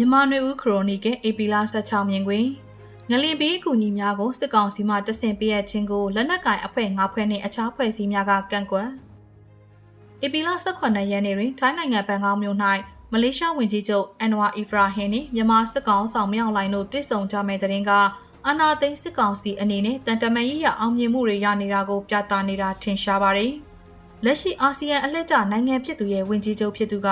မြန်မာနွေဦးခရိုနီကယ်အေပီလာ16မြင်ကွင်းငလင်ဘေးအကူအညီများကိုစစ်ကောင်စီမှတဆင့်ပေးအပ်ခြင်းကိုလက်နက်ကင်အဖွဲ့၅ဖွဲ့နှင့်အခြားဖွဲ့စည်းများကကန့်ကွက်အေပီလာ18ရက်နေ့တွင်ထိုင်းနိုင်ငံဘန်ကောက်မြို့၌မလေးရှားဝန်ကြီးချုပ်အန်ဝါအီဖရာဟင်နှင့်မြန်မာစစ်ကောင်ဆောင်မြောက်လိုင်းတို့တွေ့ဆုံကြမဲ့တဲ့ရင်ကအာနာသိန်းစစ်ကောင်စီအနေနဲ့တန်တမန်ရေးရအောင်မြင်မှုတွေရနေတာကိုပြသနေတာထင်ရှားပါတယ်။လက်ရှိအာဆီယံအလှည့်ကျနိုင်ငံဖြစ်သူရဲ့ဝန်ကြီးချုပ်ဖြစ်သူက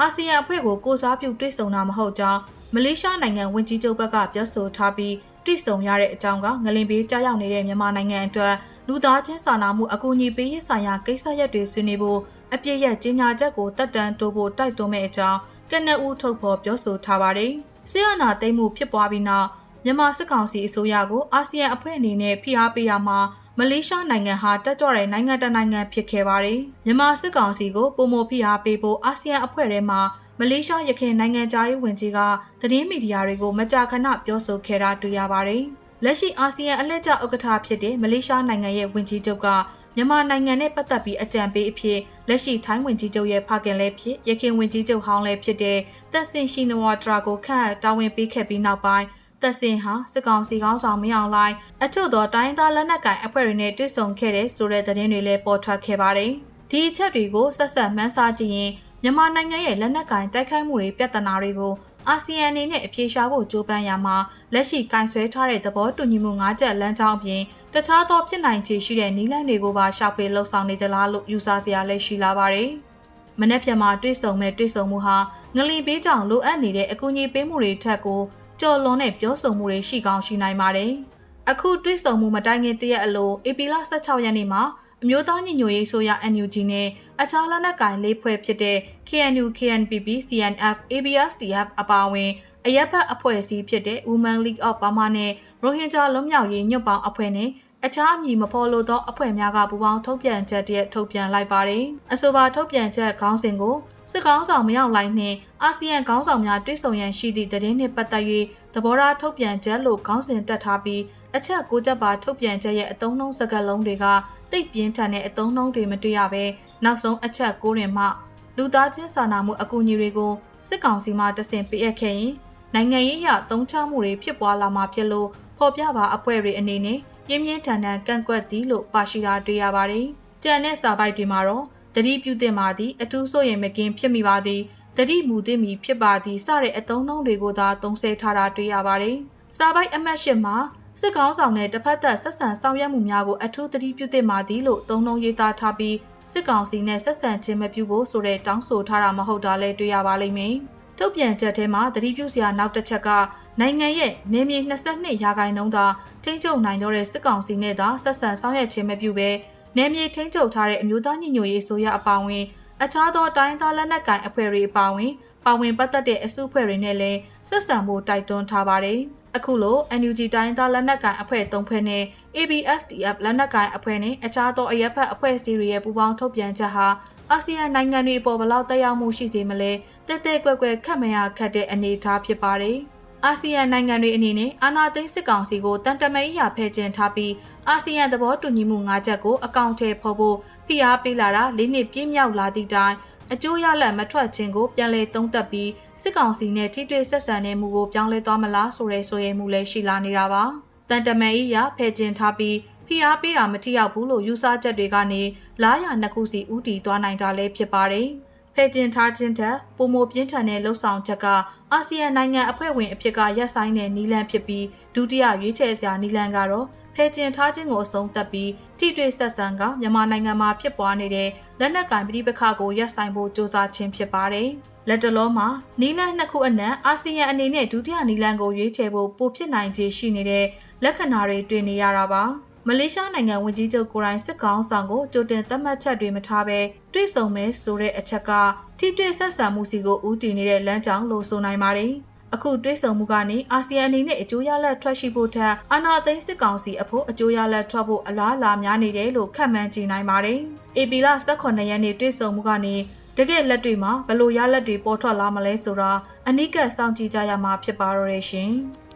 အာဆီယံအဖွဲ့ကိုကိုစားပြုတွေ့ဆုံတာမဟုတ်ကြောင်းမလေးရှားနိုင်ငံဝန်ကြီးချုပ်ဘက်ကပြောဆိုထားပြီးတွေ့ဆုံရတဲ့အကြောင်းကငလင်ဘေးကြားရောက်နေတဲ့မြန်မာနိုင်ငံအတွက်လူသားချင်းစာနာမှုအကူအညီပေးရေးဆိုင်ရာကိစ္စရပ်တွေဆွေးနွေးဖို့အပြည့်ရဲ့ကြီးညာချက်ကိုတက်တန်းတိုးဖို့တိုက်တွန်းမဲ့အကြောင်းကနအူထုတ်ဖော်ပြောဆိုထားပါတယ်။ဆီယနာသိမ်းမှုဖြစ်ပွားပြီးနောက် မြန်မာစစ်ကောင်စီအစိုးရကိုအာဆီယံအဖွဲ့အနေနဲ့ဖိအားပေးရမှာမလေးရှားနိုင်ငံဟာတက်ကြွတဲ့နိုင်ငံတနိုင်ငံဖြစ်ခဲ့ပါတယ်။မြန်မာစစ်ကောင်စီကိုပုံမဖိအားပေးဖို့အာဆီယံအဖွဲ့ထဲမှာမလေးရှားရခိုင်နိုင်ငံသားရေးဝန်ကြီးကသတင်းမီဒီယာတွေကိုမကြာခဏပြောဆိုခဲ့တာတွေ့ရပါတယ်။လက်ရှိအာဆီယံအလှည့်ကျဥက္ကဋ္ဌဖြစ်တဲ့မလေးရှားနိုင်ငံရဲ့ဝန်ကြီးချုပ်ကမြန်မာနိုင်ငံနဲ့ပတ်သက်ပြီးအကြံပေးအဖြစ်လက်ရှိထိုင်းဝန်ကြီးချုပ်ရဲ့ဖခင်လည်းဖြစ်ရခိုင်ဝန်ကြီးချုပ်ဟောင်းလည်းဖြစ်တဲ့သက်စင်ရှိနဝါဒရာကိုခန့်တာဝန်ပေးခဲ့ပြီးနောက်ပိုင်း သက်စင်ဟာစစ်ကောင်စီကောင်းဆောင်မင်းအောင်လှိုင်အချို့သောတိုင်းသားလက်နက်ကိုင်အဖွဲ့တွေနဲ့တွေ့ဆုံခဲ့တဲ့ဆိုတဲ့သတင်းတွေလည်းပေါ်ထွက်ခဲ့ပါတယ်။ဒီအချက်တွေကိုဆက်ဆက်မှန်းဆကြည့်ရင်မြန်မာနိုင်ငံရဲ့လက်နက်ကင်တိုက်ခိုက်မှုတွေပြဿနာတွေကိုအာဆီယံအနေနဲ့အပြေရှားဖို့ကြိုးပမ်းရမှာလက်ရှိကင်ဆယ်ထားတဲ့သဘောတူညီမှု၅ချက်လမ်းကြောင်းအပြင်တခြားသောဖြစ်နိုင်ခြေရှိတဲ့နည်းလမ်းတွေကိုပါရှာဖွေလှုပ်ဆောင်နေကြလားလို့ယူဆစရာလည်းရှိလာပါတယ်။မနေ့ဖြန်မှာတွေ့ဆုံမဲ့တွေ့ဆုံမှုဟာငလီပေးကြောင်လိုအပ်နေတဲ့အကူအညီပေးမှုတွေထက်ကို ကြော်လွန်တဲ့ပြောဆိုမှုတွေရှိကောင်းရှိနိုင်ပါတယ်။အခုတွေ့ဆုံမှုမတိုင်ခင်တရက်အလိုဧပြီလ16ရက်နေ့မှာအမျိုးသားညီညွတ်ရေးဆိုရ NUG နဲ့အခြားလက်နက်ကိုင်လေးဖွဲ့ဖြစ်တဲ့ KNU KNPP CNF ABSDF အပါအဝင်အရက်ဘတ်အဖွဲ့အစည်းဖြစ်တဲ့ Women League of Burma နဲ့ရိုဟင်ဂျာလွတ်မြောက်ရေးညွတ်ပေါင်းအဖွဲ့နဲ့ အခြားအမည်မဖော်လို့သောအဖွဲ့များကပူးပေါင်းထုတ်ပြန်ချက်တည်းထုတ်ပြန်လိုက်ပါတယ်။အဆိုပါထုတ်ပြန်ချက်ခေါင်းစဉ်ကိုစစ်ကောင်းဆောင်မရောက်လိုက်နှင့်အာဆီယံခေါင်းဆောင်များတွေ့ဆုံရန်ရှိသည့်သတင်းနှင့်ပတ်သက်၍သဘောထားထုတ်ပြန်ချက်လို့ခေါင်းစဉ်တက်ထားပြီးအချက်၉ချက်ပါထုတ်ပြန်ချက်ရဲ့အသုံးနှုန်းစကားလုံးတွေကတိတ်ပြင်းထန်တဲ့အသုံးနှုန်းတွေမတွေ့ရဘဲနောက်ဆုံးအချက်၉တွင်မှလူသားချင်းစာနာမှုအကူအညီတွေကိုစစ်ကောင်စီမှတဆင့်ပေးအပ်ခဲ့ရင်နိုင်ငံရေးအရသုံးချမှုတွေဖြစ်ပွားလာမှာဖြစ်လို့ဖော်ပြပါအဖွဲ့တွေအနေနဲ့ ပြင်းပြင်းထန်ထန်ကန့်ကွက်သည်လို့ပါရှိတာတွေ့ရပါတယ်။ကြံတဲ့စာပိုက်တွေမှာတော့တတိပြုသင့်ပါသည်အထူးဆိုရင်မကင်းဖြစ်မိပါသည်တတိမူသင့်မီဖြစ်ပါသည်စတဲ့အသုံးနှုန်းတွေကိုသာသုံးဆထားတာတွေ့ရပါတယ်။စာပိုက်အမှတ်၈မှာစစ်ကောင်းဆောင်တဲ့တစ်ဖက်သက်ဆက်ဆံဆောင်ရွက်မှုများကိုအထူးသတိပြုသင့်ပါသည်လို့သုံးနှုန်းရေးသားထားပြီးစစ်ကောင်စီနဲ့ဆက်ဆံခြင်းမပြုဖို့ဆိုတဲ့တောင်းဆိုထားတာမဟုတ်တာလည်းတွေ့ရပါလိမ့်မယ်။ထုတ်ပြန်ချက်ထဲမှာသတိပြုစရာနောက်တစ်ချက်က နိုင်ငံရဲ့နေမြေ22ရာခိုင်နှုန်းသာထိန်းချုပ်နိုင်တော့တဲ့စစ်ကောင်စီနဲ့သာဆက်ဆံဆောင်ရွက်ခြင်းမပြုဘဲနေမြေထိန်းချုပ်ထားတဲ့အမျိုးသားညီညွတ်ရေးဆိုရအပါအဝင်အခြားသောတိုင်းသားလက်နက်ကိုင်အဖွဲ့တွေအပါအဝင်ပါဝင်ပတ်သက်တဲ့အစုအဖွဲ့တွေနဲ့လည်းဆက်ဆံဖို့တိုက်တွန်းထားပါတယ်။အခုလို NUG တိုင်းသားလက်နက်ကိုင်အဖွဲ့၃ဖွဲ့နဲ့ ABSDF လက်နက်ကိုင်အဖွဲ့နဲ့အခြားသောအရက်ဖက်အဖွဲ့အစည်းတွေရဲ့ပူးပေါင်းထုတ်ပြန်ချက်ဟာအာဆီယံနိုင်ငံတွေအပေါ်ဘလောက်တက်ရောက်မှုရှိစေမလဲတက်တက်ကွက်ကွက်ခတ်မရခတ်တဲ့အနေအထားဖြစ်ပါတယ်။ အာဆီယံနိုင်ငံတွေအနေနဲ့အာဏာသိမ်းစစ်ကောင်စီကိုတန်တမဲရဖဲကျင်းထားပြီးအာဆီယံသဘောတူညီမှု၅ချက်ကိုအကောင့်ထဲဖော်ဖို့ဖိအားပေးလာတာလေးနှစ်ပြည့်မြောက်လာသည့်တိုင်အကျိုးရလဒ်မထွက်ခြင်းကိုပြန်လည်သုံးသပ်ပြီးစစ်ကောင်စီနဲ့ထိတွေ့ဆက်ဆံတဲ့မှုကိုပြောင်းလဲသွားမလားဆိုတဲ့ဆိုရဲမှုလည်းရှိလာနေတာပါ။တန်တမဲဤရဖဲကျင်ထားပြီးဖိအားပေးတာမထိရောက်ဘူးလို့ယူဆချက်တွေကနေလားရနှစ်ခုစီဥတီသွားနိုင်တာလည်းဖြစ်ပါတယ်။ ဖဲကျင်ထားခြင်းထက်ပုံမပြင်းထန်တဲ့လှုပ်ဆောင်ချက်ကအာဆီယံနိုင်ငံအဖွဲ့ဝင်အဖြစ်ကရပ်ဆိုင်တဲ့နီလန်ဖြစ်ပြီးဒုတိယရွေးချယ်စရာနီလန်ကတော့ဖဲကျင်ထားခြင်းကိုအဆုံးသတ်ပြီးထိတွေ့ဆက်ဆံကမြန်မာနိုင်ငံမှာဖြစ်ပွားနေတဲ့လက်နက်ကင်ပြည်ပခါကိုရပ်ဆိုင်ဖို့စ조사ခြင်းဖြစ်ပါတယ်။လက်တလုံးမှာနီလန်နှစ်ခုအနက်အာဆီယံအနေနဲ့ဒုတိယနီလန်ကိုရွေးချယ်ဖို့ပိုဖြစ်နိုင်ခြေရှိနေတဲ့လက္ခဏာတွေတွေ့နေရတာပါ။ မလေးရှားနိုင်ငံဝန်ကြီးချုပ်ကိုရိုင်းစစ်ကောင်ဆောင်ကိုကြိုတင်သတ်မှတ်ချက်တွေမထားဘဲတွေ့ဆုံမယ်ဆိုတဲ့အချက်ကထိတွေ့ဆက်ဆံမှုစီကိုဦးတည်နေတဲ့လမ်းကြောင်းလို့ဆိုနိုင်ပါတယ်။အခုတွဲဆုံမှုကနေအာဆီယံအနေနဲ့အကျိုးရလဒ်ထွက်ရှိဖို့ထက်အာဏာသိမ်းစစ်ကောင်စီအဖို့အကျိုးရလဒ်ထွက်ဖို့အလားအလာများနေတယ်လို့ခန့်မှန်းကြည့်နိုင်ပါတယ်။ AP လ18ရက်နေ့တွဲဆုံမှုကနေတကယ်လက်တွေမှာဘလို့ရလက်တွေပေါ်ထွက်လာမလဲဆိုတာအနိကစောင့်ကြည့်ကြရမှာဖြစ်ပါတော့ရှင်။